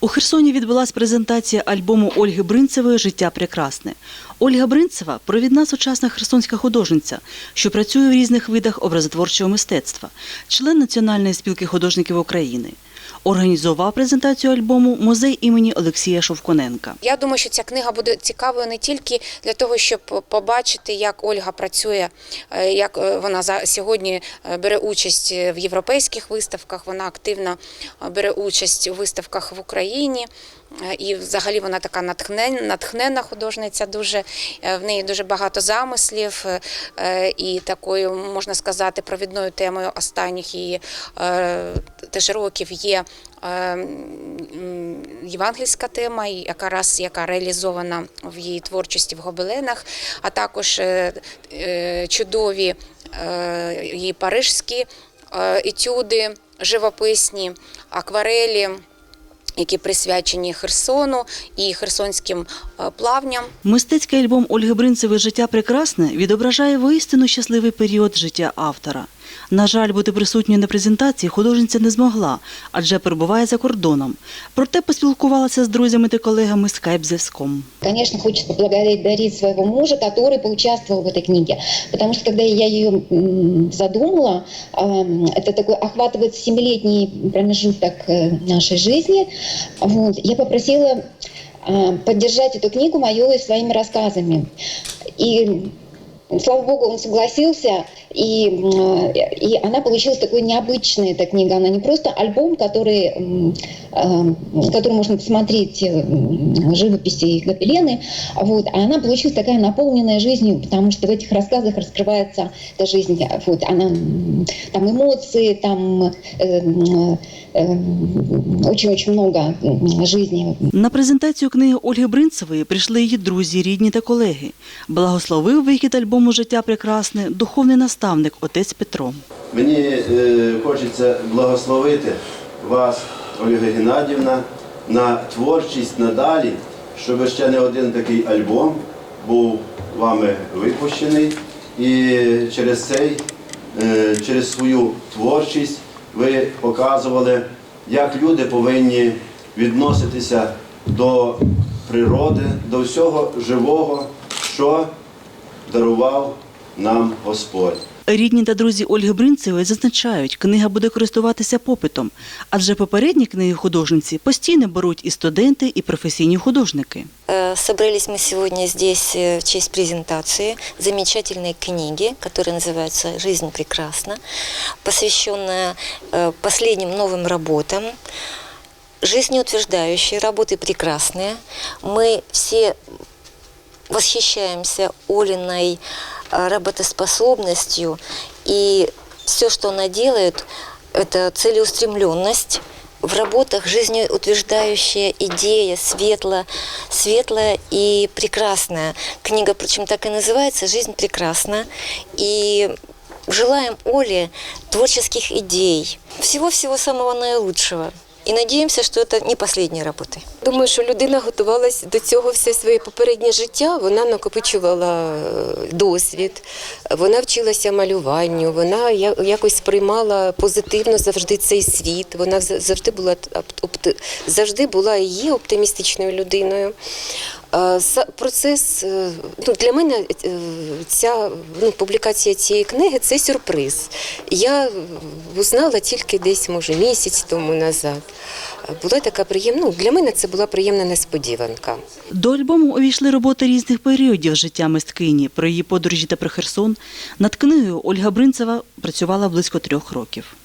У Херсоні відбулася презентація альбому Ольги Бринцевої Життя прекрасне. Ольга Бринцева провідна сучасна херсонська художниця, що працює в різних видах образотворчого мистецтва, член Національної спілки художників України. Організував презентацію альбому музей імені Олексія Шовконенка. Я думаю, що ця книга буде цікавою не тільки для того, щоб побачити, як Ольга працює, е, як е, вона за сьогодні е, бере участь в європейських виставках. Вона активно бере участь у виставках в Україні. І взагалі вона така натхнен- натхненна художниця. Дуже е, в неї дуже багато замислів, е, і такою можна сказати провідною темою останніх її е, теж років є євангельська тема, і якраз яка реалізована в її творчості в гобеленах, а також чудові її парижські етюди, живописні, акварелі. Які присвячені Херсону і херсонським е, плавням. Мистецький альбом Ольги Бринцевої Життя прекрасне відображає воістину щасливий період життя автора. На жаль, бути присутньою на презентації художниця не змогла, адже перебуває за кордоном. Проте поспілкувалася з друзями та колегами скайп-зв'язком. Конечно, хочется поблагодарить своего мужа, который поучаствовал в этой книге. Потому что когда я ее м, задумала, ам, это такой охватывает семилетний промежуток э, нашей жизни, вот, я попросила а, поддержать эту книгу мою своими рассказами. И Слава богу, он согласился, и, м, и она получилась такой необычной, эта книга. Она не просто альбом, который, м, э, который можно посмотреть м, живописи и гобелены, а вот, а она получилась такая наполненная жизнью, потому что в этих рассказах раскрывается эта жизнь. Вот, она, м, там эмоции, там э, м, э, очень-очень много м, жизни. На презентацію книги Ольги Бринцевої прийшли її друзі, рідні та колеги. Благословив вихід альбому Життя прекрасне духовний наставник отець Петро. Мені е, хочеться благословити вас, Ольга Геннадівна, на творчість надалі, щоб ще не один такий альбом був вами випущений. І через цей, е, через свою творчість ви показували, як люди повинні відноситися до природи, до всього живого, що дарував нам Господь. Рідні та друзі Ольги Бринцевої зазначають, книга буде користуватися попитом, адже попередні книги художниці постійно беруть і студенти, і професійні художники. Э, Собрались мы сегодня здесь э, в честь презентации замечательной книги, которая называется «Жизнь прекрасна», посвященная э, последним новым работам, жизнеутверждающие, работы прекрасные. Мы все восхищаемся Олиной э, работоспособностью, и все, что она делает, это целеустремленность, в работах жизнеутверждающая идея, светлая, светлая и прекрасная. Книга, причем так и называется «Жизнь прекрасна». И желаем Оле творческих идей, всего-всего самого наилучшего. И надіємося, що це не останні роботи. Думаю, що людина готувалась до цього все своє попереднє життя. Вона накопичувала е, досвід, вона вчилася малюванню, вона якось сприймала позитивно завжди цей світ. Вона завжди була завжди була її оптимістичною людиною. Е, Процес е, ну, для мене е, ця ну, публікація цієї книги це сюрприз. Я узнала тільки десь, може, місяць тому назад. Була така приємна. Ну, для мене це була приємна несподіванка. До альбому увійшли роботи різних періодів життя мисткині про її подорожі та про Херсон. Над книгою Ольга Бринцева працювала близько трьох років.